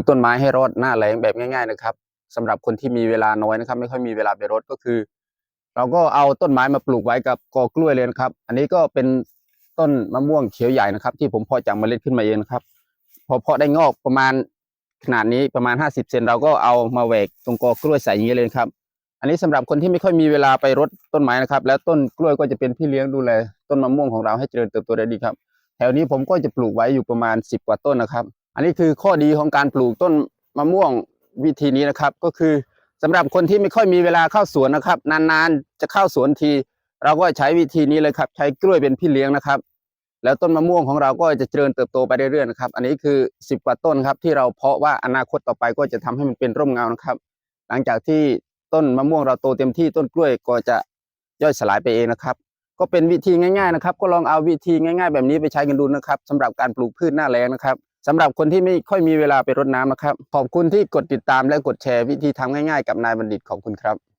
กต้นไม้ให้รอดหน้าแล้งแบบง่าย ๆนะครับสำหรับคนที่มีเวลาน้อยนะครับ ไม่ค่อยมีเวลาไปรดก็คือ เราก็เอาต้นไม้มาปลูกไว้กับกอกล้วยเลยนะครับ อันนี้ก็เป็นต้นมะม่วงเขียวใหญ่นะครับ ที่ผมเพาะจากเมล็ดขึ้นมาเองนะครับ พอเพาะได้งอกประมาณขนาดนี้ประมาณ 50 เซนเราก็เอามาแหวกตรงกอกล้วยใส่อย่างนี้เลยครับ อันนี้สำหรับคนที่ไม่ค่อยมีเวลาไปรดต้นไม้นะครับ แล้วต้นกล้วยก็จะเป็นพี่เลี้ยงดูแลต้นมะม่วงของเราให้เจริญเติบโตได้ดีครับ แถวนี้ผมก็จะปลูกไว้อยู่ประมาณ 10 กว่าต้นนะครับ อันนี้คือข้อดีของการปลูกต้นมะม่วงวิธีนี้นะครับ ก็คือสำหรับคนที่ไม่ค่อยมีเวลาเข้าสวนนะครับ นานๆจะเข้าสวนที เราก็ใช้วิธีนี้เลยครับ ใช้กล้วยเป็นพี่เลี้ยงนะครับ แล้วต้นมะม่วงของเราก็จะเจริญเติบโตไปเรื่อยๆนะครับ อันนี้คือ 10 กว่าต้นครับ ที่เราเพาะว่าอนาคตต่อไปก็จะทำให้มันเป็นร่มเงานะครับ หลังจากที่ต้นมะม่วงเราโตเต็มที่ต้นกล้วยก็จะย่อยสลายไปเองนะครับ ก็เป็นวิธีง่าย ๆนะครับ ก็ลองเอาวิธีง่าย ๆ แบบนี้ไปใช้กันดูนะครับสำหรับการปลูกพืชหน้าแล้งนะครับ สำหรับคนที่ไม่ค่อยมีเวลาไปรดน้ำนะครับ ขอบคุณที่กดติดตามและกดแชร์วิธีทำง่ายๆ กับนายบัณฑิตขอบคุณครับ